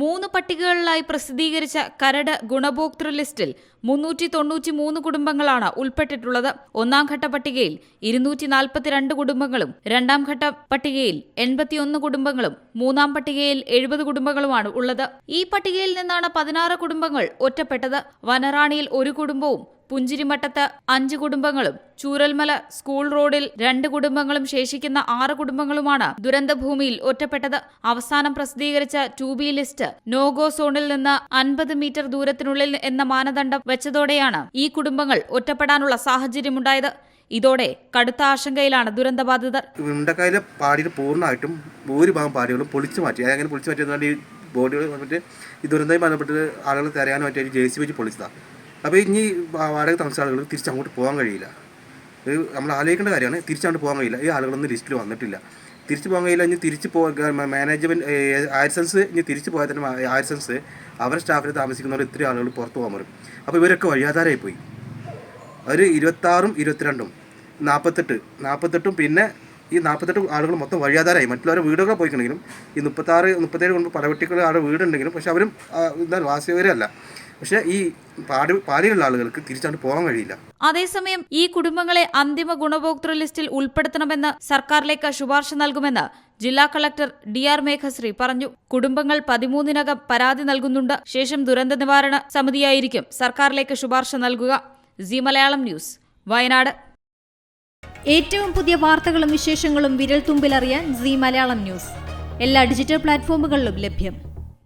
മൂന്ന് പട്ടികകളിലായി പ്രസിദ്ധീകരിച്ച കരട് ഗുണഭോക്തൃ ലിസ്റ്റിൽ മുന്നൂറ്റി തൊണ്ണൂറ്റി മൂന്ന് കുടുംബങ്ങളാണ് ഉൾപ്പെട്ടിട്ടുള്ളത്. ഒന്നാം ഘട്ട പട്ടികയിൽ ഇരുന്നൂറ്റി നാൽപ്പത്തിരണ്ട് കുടുംബങ്ങളും രണ്ടാം ഘട്ട പട്ടികയിൽ എൺപത്തിയൊന്ന് കുടുംബങ്ങളും മൂന്നാം പട്ടികയിൽ എഴുപത് കുടുംബങ്ങളുമാണ് ഉള്ളത്. ഈ പട്ടികയിൽ നിന്നാണ് പതിനാറ് കുടുംബങ്ങൾ ഒറ്റപ്പെട്ടത്. വനറാണിയിൽ ഒരു കുടുംബവും പുഞ്ചിരിമട്ടത്ത് അഞ്ച് കുടുംബങ്ങളും ചൂരൽമല സ്കൂൾ റോഡിൽ രണ്ട് കുടുംബങ്ങളും ശേഷിക്കുന്ന ആറ് കുടുംബങ്ങളുമാണ് ദുരന്തഭൂമിയിൽ ഒറ്റപ്പെട്ടത്. അവസാനം പ്രസിദ്ധീകരിച്ച ടു ബി ലിസ്റ്റ് നോഗോ സോണിൽ നിന്ന് അൻപത് മീറ്റർ ദൂരത്തിനുള്ളിൽ എന്ന മാനദണ്ഡം വെച്ചതോടെയാണ് ഈ കുടുംബങ്ങൾ ഒറ്റപ്പെടാനുള്ള സാഹചര്യമുണ്ടായത്. ഇതോടെ കടുത്ത ആശങ്കയിലാണ് ദുരന്തബാധിതർ. മുണ്ടക്കായലെ പാടിയിൽ പൂർണമായിട്ടും ഭൂരിഭാഗം പാടികളും പൊളിച്ചു മാറ്റി. അങ്ങനെ പൊളിച്ചു മാറ്റിയതുകൊണ്ട് ഈ ബോഡികൾ വന്നിട്ട് ഈ ദുരന്തമായി ബന്ധപ്പെട്ട് ആളുകൾ തരയാൻ പറ്റിയ ജെ സി വെച്ച് പൊളിച്ചതാണ് അപ്പോൾ ഇനി വാടക താമസിച്ച ആളുകൾ തിരിച്ചങ്ങോട്ട് പോകാൻ കഴിയില്ല. ഇത് നമ്മൾ ആലോചിക്കേണ്ട കാര്യമാണ് തിരിച്ചങ്ങോട്ട് പോകാൻ കഴിയില്ല. ഈ ആളുകളൊന്നും ലിസ്റ്റിൽ വന്നിട്ടില്ല. തിരിച്ചു പോകാൻ കഴിയില്ല ഇനി തിരിച്ച് പോ മാനേജ്മെന്റ് ആരിസൻസ് ഇനി തിരിച്ചു പോയാൽ തന്നെ ആരിസൻസ് അവരുടെ സ്റ്റാഫിൽ താമസിക്കുന്നവർ ഇത്രയും ആളുകൾ പുറത്ത് പോകാൻ വരും അപ്പോൾ ഇവരൊക്കെ വഴിയാധാരമായി പോയി. ഒരു ഇരുപത്താറും ഇരുപത്തിരണ്ടും നാൽപ്പത്തെട്ട് നാൽപ്പത്തെട്ടും പിന്നെ ഈ നാൽപ്പത്തെട്ട് ആളുകൾ മൊത്തം വഴിയാധാരമായി മറ്റുള്ളവരെ വീടുകൾ പോയിക്കണെങ്കിലും ഈ മുപ്പത്താറ് മുപ്പത്തേഴ് കൊണ്ട് പടവെട്ടിക്കുള്ള ആളുടെ വീടുണ്ടെങ്കിലും പക്ഷെ അവരും എന്താ വാസിയവരല്ല പക്ഷേ ഈ പാടി പാടിയുള്ള ആളുകൾക്ക് തിരിച്ചങ്ങോട്ട് പോകാൻ കഴിയില്ല. അതേസമയം ഈ കുടുംബങ്ങളെ അന്തിമ ഗുണഭോക്തൃ ലിസ്റ്റിൽ ഉൾപ്പെടുത്തണമെന്ന് സർക്കാരിലേക്ക് ശുപാർശ നൽകുമെന്ന് ജില്ലാ കളക്ടർ ഡി ആർ മേഘശ്രീ പറഞ്ഞു. കുടുംബങ്ങൾ പതിമൂന്നിനകം പരാതി നൽകുന്നുണ്ട്. ശേഷം ദുരന്ത നിവാരണ സമിതിയായിരിക്കും സർക്കാരിലേക്ക് ശുപാർശ നൽകുക. C Malayalam news Wayanad. ഏറ്റവും പുതിയ വാർത്തകളും വിശേഷങ്ങളും വിരൽ തുമ്പിലറിയാൻ സി മലയാളം ന്യൂസ്. എല്ലാ ഡിജിറ്റൽ പ്ലാറ്റ്ഫോമുകളിലും ലഭ്യം.